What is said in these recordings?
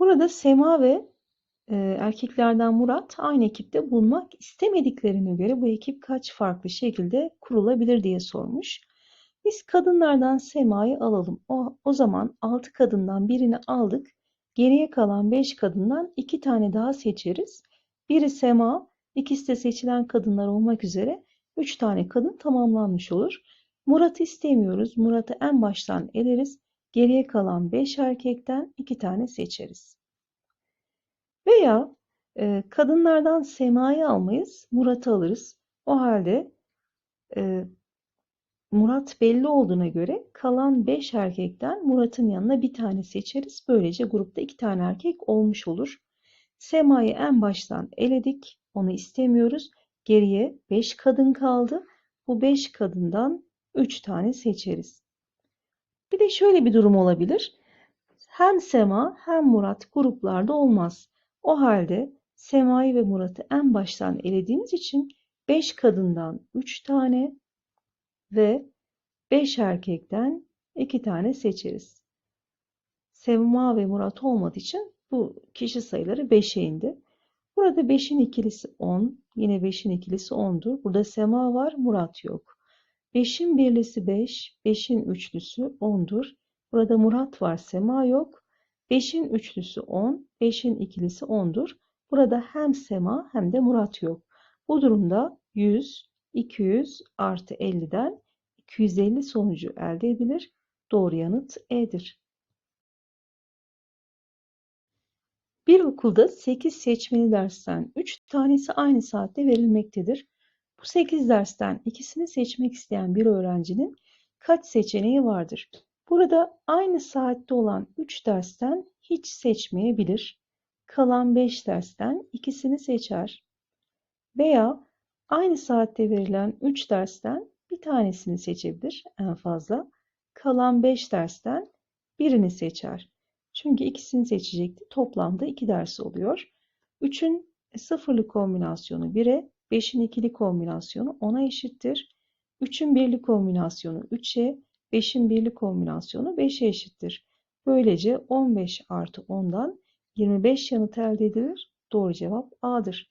Burada Sema ve e, erkeklerden Murat aynı ekipte bulunmak istemediklerine göre bu ekip kaç farklı şekilde kurulabilir diye sormuş. Biz kadınlardan Sema'yı alalım. O, o zaman 6 kadından birini aldık. Geriye kalan 5 kadından 2 tane daha seçeriz. Biri Sema, ikisi de seçilen kadınlar olmak üzere 3 tane kadın tamamlanmış olur. Murat'ı istemiyoruz. Murat'ı en baştan eleriz. Geriye kalan 5 erkekten 2 tane seçeriz. Veya e, kadınlardan Sema'yı almayız, Murat'ı alırız. O halde e, Murat belli olduğuna göre kalan 5 erkekten Murat'ın yanına bir tane seçeriz. Böylece grupta 2 tane erkek olmuş olur. Sema'yı en baştan eledik. Onu istemiyoruz. Geriye 5 kadın kaldı. Bu 5 kadından 3 tane seçeriz. Bir de şöyle bir durum olabilir. Hem Sema hem Murat gruplarda olmaz. O halde Sema'yı ve Murat'ı en baştan elediğimiz için 5 kadından 3 tane ve 5 erkekten 2 tane seçeriz. Sema ve Murat olmadığı için bu kişi sayıları 5'e indi. Burada 5'in ikilisi 10. Yine 5'in ikilisi 10'dur. Burada Sema var, Murat yok. 5'in birlisi 5, 5'in üçlüsü 10'dur. Burada Murat var, Sema yok. 5'in üçlüsü 10, 5'in ikilisi 10'dur. Burada hem Sema hem de Murat yok. Bu durumda 100, 200 artı 50'den 250 sonucu elde edilir. Doğru yanıt E'dir. Bir okulda 8 seçmeli dersten 3 tanesi aynı saatte verilmektedir. Bu 8 dersten ikisini seçmek isteyen bir öğrencinin kaç seçeneği vardır? Burada aynı saatte olan 3 dersten hiç seçmeyebilir. Kalan 5 dersten ikisini seçer. Veya aynı saatte verilen 3 dersten bir tanesini seçebilir en fazla. Kalan 5 dersten birini seçer. Çünkü ikisini seçecekti. Toplamda 2 ders oluyor. 3'ün sıfırlı kombinasyonu 1'e, 5'in ikili kombinasyonu 10'a eşittir. 3'ün birli kombinasyonu 3'e, 5'in birli kombinasyonu 5'e eşittir. Böylece 15 artı 10'dan 25 yanıt elde edilir. Doğru cevap A'dır.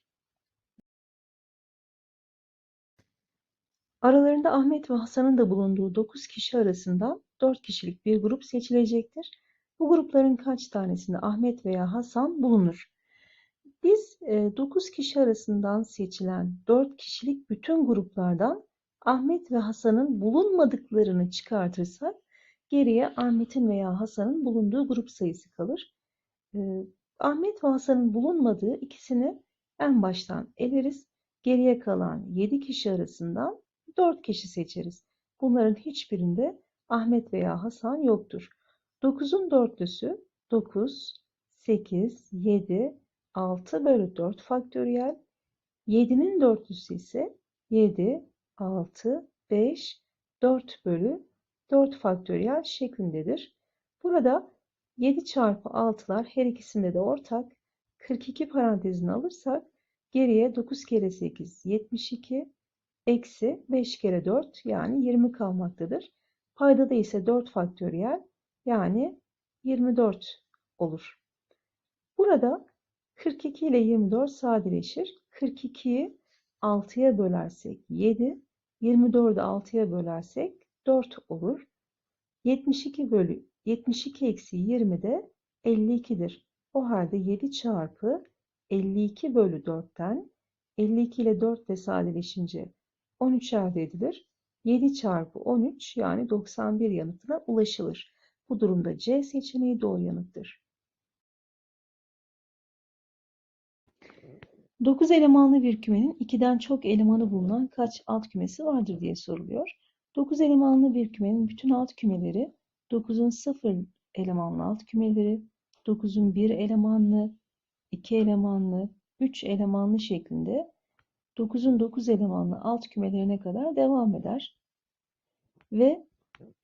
Aralarında Ahmet ve Hasan'ın da bulunduğu 9 kişi arasından 4 kişilik bir grup seçilecektir. Bu grupların kaç tanesinde Ahmet veya Hasan bulunur? Biz 9 kişi arasından seçilen 4 kişilik bütün gruplardan Ahmet ve Hasan'ın bulunmadıklarını çıkartırsak geriye Ahmet'in veya Hasan'ın bulunduğu grup sayısı kalır. Ahmet ve Hasan'ın bulunmadığı ikisini en baştan eleriz. Geriye kalan 7 kişi arasından 4 kişi seçeriz. Bunların hiçbirinde Ahmet veya Hasan yoktur. 9'un dörtlüsü 9, 8, 7, 6 bölü 4 faktöriyel. 7'nin dörtlüsü ise 7, 6, 5, 4 bölü 4 faktöriyel şeklindedir. Burada 7 çarpı 6'lar her ikisinde de ortak. 42 parantezini alırsak geriye 9 kere 8 72 eksi 5 kere 4 yani 20 kalmaktadır. Paydada ise 4 faktöriyel yani 24 olur. Burada 42 ile 24 sadeleşir. 42'yi 6'ya bölersek 7, 24'ü 6'ya bölersek 4 olur. 72 bölü 72 eksi 20 de 52'dir. O halde 7 çarpı 52 bölü 4'ten 52 ile 4 de sadeleşince 13 elde edilir. 7 çarpı 13 yani 91 yanıtına ulaşılır. Bu durumda C seçeneği doğru yanıttır. 9 elemanlı bir kümenin 2'den çok elemanı bulunan kaç alt kümesi vardır diye soruluyor. 9 elemanlı bir kümenin bütün alt kümeleri 9'un 0 elemanlı alt kümeleri, 9'un 1 elemanlı, 2 elemanlı, 3 elemanlı şeklinde 9'un 9 elemanlı alt kümelerine kadar devam eder. Ve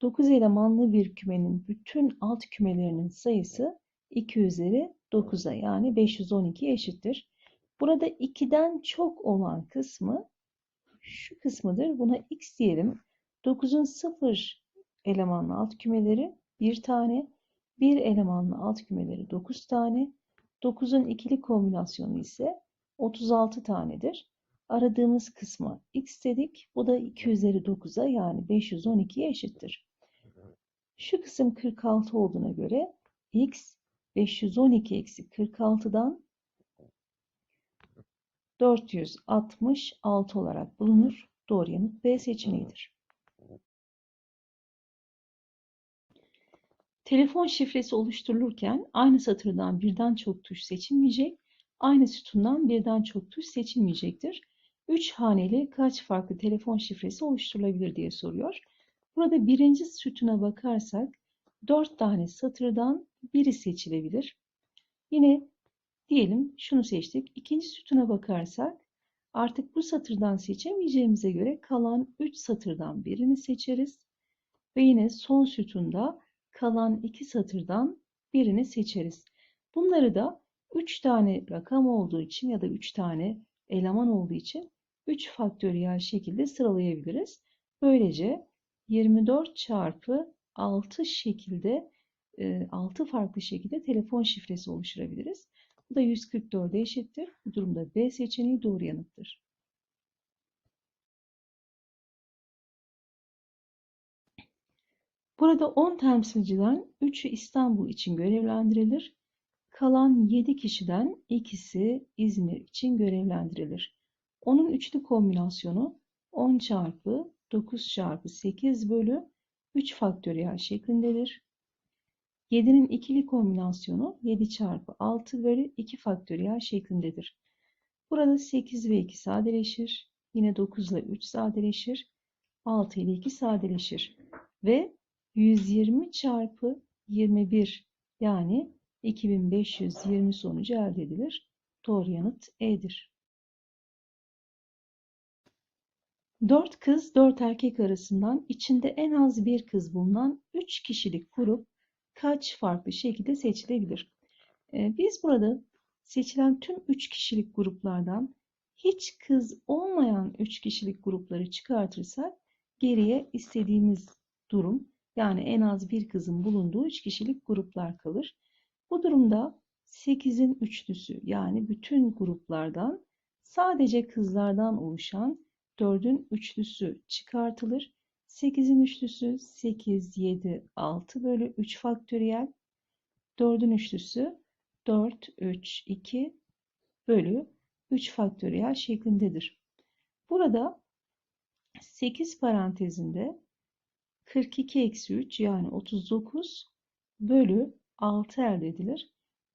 9 elemanlı bir kümenin bütün alt kümelerinin sayısı 2 üzeri 9'a yani 512 eşittir. Burada 2'den çok olan kısmı şu kısmıdır. Buna x diyelim. 9'un 0 elemanlı alt kümeleri bir tane, Bir elemanlı alt kümeleri 9 tane. 9'un ikili kombinasyonu ise 36 tanedir. Aradığımız kısma x dedik. Bu da 2 üzeri 9'a yani 512'ye eşittir. Şu kısım 46 olduğuna göre x 512 eksi 46'dan 466 olarak bulunur. Doğru yanıt B seçeneğidir. Telefon şifresi oluşturulurken aynı satırdan birden çok tuş seçilmeyecek, aynı sütundan birden çok tuş seçilmeyecektir. 3 haneli kaç farklı telefon şifresi oluşturulabilir diye soruyor. Burada birinci sütuna bakarsak 4 tane satırdan biri seçilebilir. Yine diyelim şunu seçtik. İkinci sütuna bakarsak artık bu satırdan seçemeyeceğimize göre kalan 3 satırdan birini seçeriz. Ve yine son sütunda kalan 2 satırdan birini seçeriz. Bunları da 3 tane rakam olduğu için ya da 3 tane eleman olduğu için 3 faktöriyel şekilde sıralayabiliriz. Böylece 24 çarpı 6 şekilde 6 farklı şekilde telefon şifresi oluşturabiliriz. Bu da 144'e eşittir. Bu durumda B seçeneği doğru yanıttır. Burada 10 temsilciden 3'ü İstanbul için görevlendirilir. Kalan 7 kişiden ikisi İzmir için görevlendirilir. Onun üçlü kombinasyonu 10 çarpı 9 çarpı 8 bölü 3 faktöriyel şeklindedir. 7'nin ikili kombinasyonu 7 çarpı 6 bölü 2 faktöriyel şeklindedir. Burada 8 ve 2 sadeleşir. Yine 9 ile 3 sadeleşir. 6 ile 2 sadeleşir. Ve 120 çarpı 21 yani 2520 sonucu elde edilir. Doğru yanıt E'dir. 4 kız 4 erkek arasından içinde en az bir kız bulunan 3 kişilik grup kaç farklı şekilde seçilebilir? Ee, biz burada seçilen tüm 3 kişilik gruplardan hiç kız olmayan 3 kişilik grupları çıkartırsak geriye istediğimiz durum yani en az bir kızın bulunduğu 3 kişilik gruplar kalır. Bu durumda 8'in üçlüsü yani bütün gruplardan sadece kızlardan oluşan 4'ün üçlüsü çıkartılır. 8'in üçlüsü 8, 7, 6 bölü 3 faktöriyel. 4'ün üçlüsü 4, 3, 2 bölü 3 faktöriyel şeklindedir. Burada 8 parantezinde 42 eksi 3 yani 39 bölü 6 elde edilir.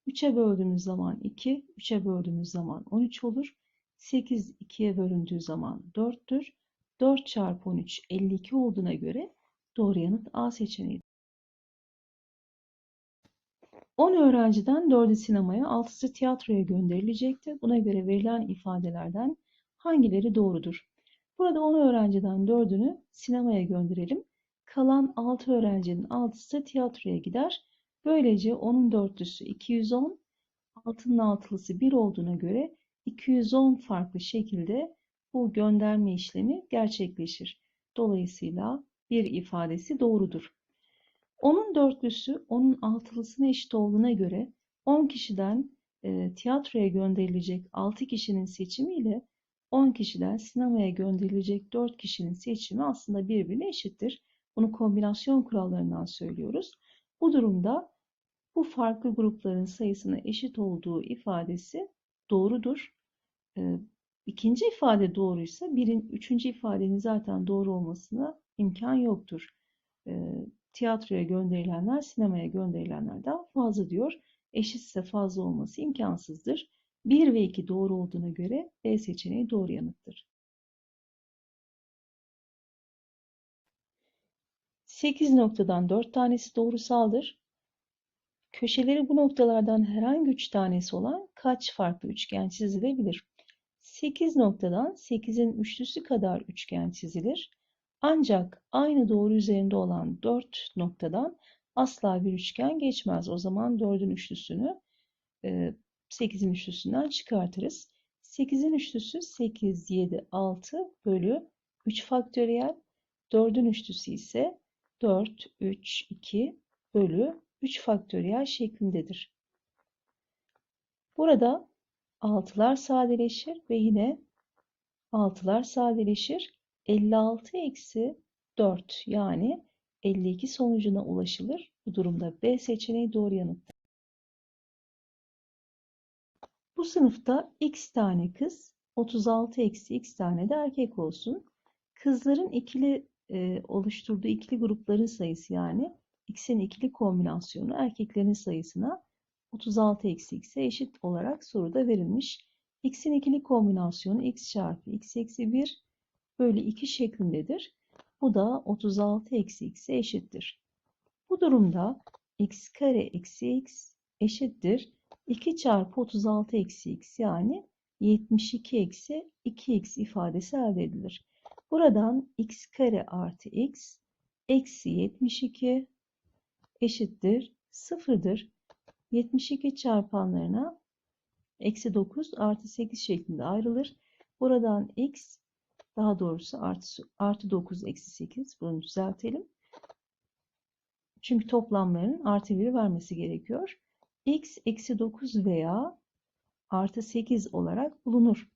3'e böldüğümüz zaman 2, 3'e böldüğümüz zaman 13 olur. 8 2'ye bölündüğü zaman 4'tür. 4 çarpı 13 52 olduğuna göre doğru yanıt A seçeneğidir. 10 öğrenciden 4'ü sinemaya, 6'sı tiyatroya gönderilecektir. Buna göre verilen ifadelerden hangileri doğrudur? Burada 10 öğrenciden 4'ünü sinemaya gönderelim. Kalan 6 öğrencinin 6'sı tiyatroya gider. Böylece 10'un dörtlüsü 210, 6'nın altılısı 1 olduğuna göre 210 farklı şekilde bu gönderme işlemi gerçekleşir. Dolayısıyla bir ifadesi doğrudur. Onun dörtlüsü onun altılısına eşit olduğuna göre 10 kişiden e, tiyatroya gönderilecek 6 kişinin seçimi ile 10 kişiden sinemaya gönderilecek 4 kişinin seçimi aslında birbirine eşittir. Bunu kombinasyon kurallarından söylüyoruz. Bu durumda bu farklı grupların sayısına eşit olduğu ifadesi doğrudur. İkinci ifade doğruysa birin, üçüncü ifadenin zaten doğru olmasına imkan yoktur. Ee, tiyatroya gönderilenler sinemaya gönderilenlerden fazla diyor. Eşitse fazla olması imkansızdır. 1 ve 2 doğru olduğuna göre B seçeneği doğru yanıttır. 8 noktadan 4 tanesi doğrusaldır. Köşeleri bu noktalardan herhangi 3 tanesi olan kaç farklı üçgen çizilebilir? 8 noktadan 8'in üçlüsü kadar üçgen çizilir. Ancak aynı doğru üzerinde olan 4 noktadan asla bir üçgen geçmez. O zaman 4'ün üçlüsünü 8'in e, üçlüsünden çıkartırız. 8'in üçlüsü 8, 7, 6 bölü 3 faktöriyel. 4'ün üçlüsü ise 4, 3, 2 bölü 3 faktöriyel şeklindedir. Burada 6'lar sadeleşir ve yine 6'lar sadeleşir. 56 eksi 4 yani 52 sonucuna ulaşılır. Bu durumda B seçeneği doğru yanıttır. Bu sınıfta x tane kız, 36 eksi x tane de erkek olsun. Kızların ikili e, oluşturduğu ikili grupların sayısı yani x'in ikili kombinasyonu erkeklerin sayısına 36 eksi x'e eşit olarak soruda verilmiş. x'in ikili kombinasyonu x çarpı x eksi 1 bölü 2 şeklindedir. Bu da 36 eksi x'e eşittir. Bu durumda x kare eksi x eşittir. 2 çarpı 36 eksi x yani 72 eksi 2x ifadesi elde edilir. Buradan x kare artı x eksi 72 eşittir 0'dır. 72 çarpanlarına eksi 9 artı 8 şeklinde ayrılır. Buradan x daha doğrusu artı, artı 9 eksi 8 bunu düzeltelim. Çünkü toplamlarının artı 1'i vermesi gerekiyor. x eksi 9 veya artı 8 olarak bulunur.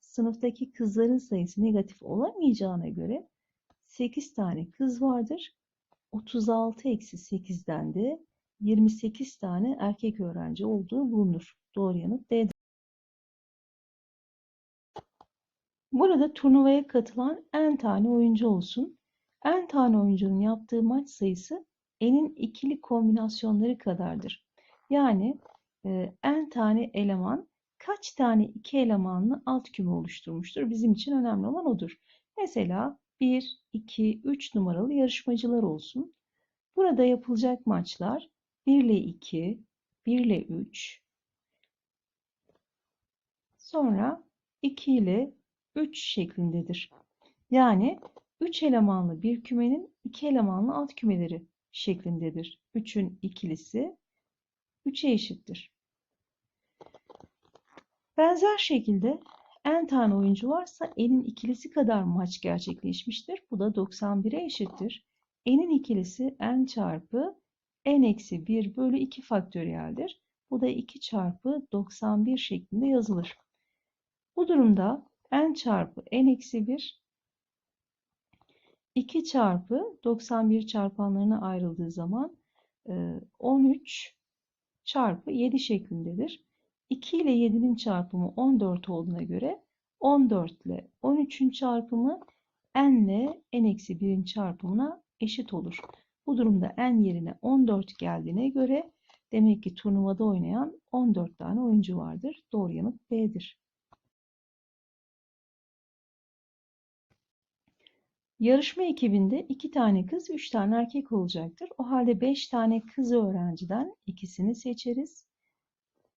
Sınıftaki kızların sayısı negatif olamayacağına göre 8 tane kız vardır. 36 eksi 8'den de 28 tane erkek öğrenci olduğu bulunur. Doğru yanıt D'dir. Burada turnuvaya katılan n tane oyuncu olsun. n tane oyuncunun yaptığı maç sayısı n'in ikili kombinasyonları kadardır. Yani e, n tane eleman kaç tane iki elemanlı alt küme oluşturmuştur? Bizim için önemli olan odur. Mesela 1, 2, 3 numaralı yarışmacılar olsun. Burada yapılacak maçlar 1 ile 2, 1 ile 3, sonra 2 ile 3 şeklindedir. Yani 3 elemanlı bir kümenin 2 elemanlı alt kümeleri şeklindedir. 3'ün ikilisi 3'e eşittir. Benzer şekilde n tane oyuncu varsa n'in ikilisi kadar maç gerçekleşmiştir. Bu da 91'e eşittir. n'in ikilisi n çarpı n eksi 1 bölü 2 faktöriyeldir. Bu da 2 çarpı 91 şeklinde yazılır. Bu durumda n çarpı n eksi 1 2 çarpı 91 çarpanlarına ayrıldığı zaman 13 çarpı 7 şeklindedir. 2 ile 7'nin çarpımı 14 olduğuna göre 14 ile 13'ün çarpımı n ile n eksi 1'in çarpımına eşit olur. Bu durumda n yerine 14 geldiğine göre demek ki turnuvada oynayan 14 tane oyuncu vardır. Doğru yanıt B'dir. Yarışma ekibinde 2 tane kız, 3 tane erkek olacaktır. O halde 5 tane kız öğrenciden ikisini seçeriz.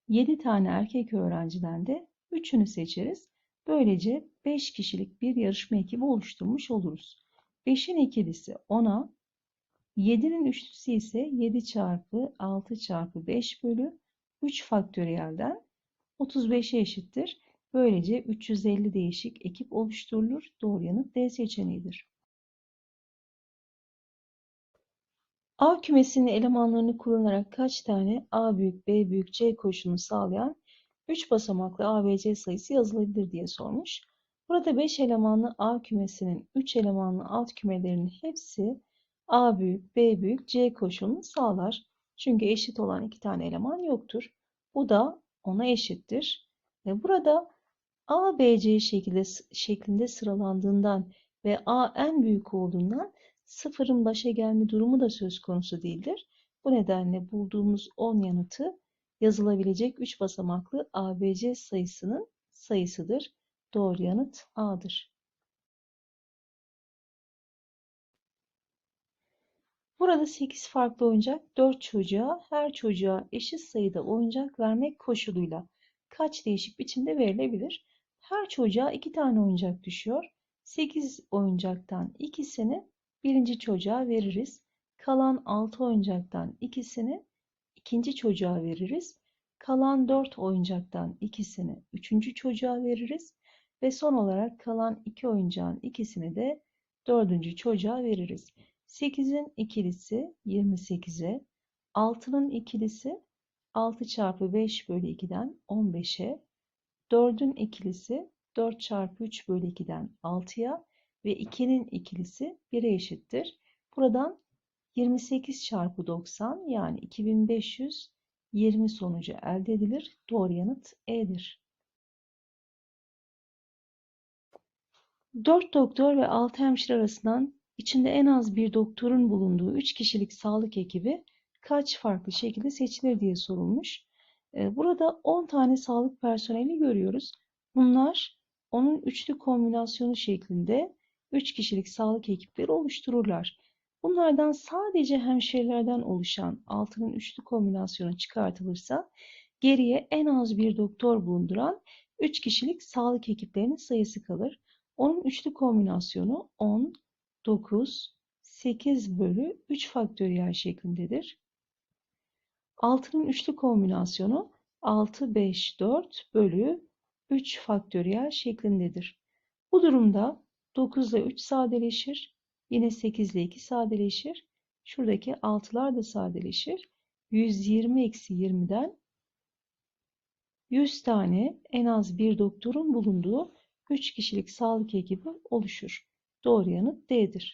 7 tane erkek öğrenciden de 3'ünü seçeriz. Böylece 5 kişilik bir yarışma ekibi oluşturmuş oluruz. 5'in ikilisi 10'a, 7'nin üçlüsü ise 7 çarpı 6 çarpı 5 bölü 3 faktöriyelden 35'e eşittir. Böylece 350 değişik ekip oluşturulur. Doğru yanıt D seçeneğidir. A kümesinin elemanlarını kullanarak kaç tane A büyük, B büyük, C koşulunu sağlayan 3 basamaklı ABC sayısı yazılabilir diye sormuş. Burada 5 elemanlı A kümesinin 3 elemanlı alt kümelerinin hepsi A büyük, B büyük, C koşulunu sağlar. Çünkü eşit olan iki tane eleman yoktur. Bu da ona eşittir. Ve burada A, B, C şekilde, şeklinde sıralandığından ve A en büyük olduğundan sıfırın başa gelme durumu da söz konusu değildir. Bu nedenle bulduğumuz 10 yanıtı yazılabilecek 3 basamaklı ABC sayısının sayısıdır. Doğru yanıt A'dır. Burada 8 farklı oyuncak 4 çocuğa her çocuğa eşit sayıda oyuncak vermek koşuluyla kaç değişik biçimde verilebilir? Her çocuğa 2 tane oyuncak düşüyor. 8 oyuncaktan ikisini birinci çocuğa veririz. Kalan 6 oyuncaktan ikisini ikinci çocuğa veririz. Kalan 4 oyuncaktan ikisini üçüncü çocuğa veririz. Ve son olarak kalan 2 oyuncağın ikisini de dördüncü çocuğa veririz. 8'in ikilisi 28'e, 6'nın ikilisi 6 çarpı 5 bölü 2'den 15'e, 4'ün ikilisi 4 çarpı 3 bölü 2'den 6'ya ve 2'nin ikilisi 1'e eşittir. Buradan 28 çarpı 90 yani 2520 sonucu elde edilir. Doğru yanıt E'dir. 4 doktor ve 6 hemşire arasından içinde en az bir doktorun bulunduğu 3 kişilik sağlık ekibi kaç farklı şekilde seçilir diye sorulmuş. Ee, burada 10 tane sağlık personeli görüyoruz. Bunlar onun üçlü kombinasyonu şeklinde 3 kişilik sağlık ekipleri oluştururlar. Bunlardan sadece hemşirelerden oluşan 6'nın üçlü kombinasyonu çıkartılırsa geriye en az bir doktor bulunduran 3 kişilik sağlık ekiplerinin sayısı kalır. Onun üçlü kombinasyonu 10, 9, 8 bölü 3 faktöriyel şeklindedir. 6'nın üçlü kombinasyonu 6, 5, 4 bölü 3 faktöriyel şeklindedir. Bu durumda 9 ile 3 sadeleşir. Yine 8 ile 2 sadeleşir. Şuradaki 6'lar da sadeleşir. 120 eksi 20'den 100 tane en az bir doktorun bulunduğu 3 kişilik sağlık ekibi oluşur. Doğru yanıt D'dir.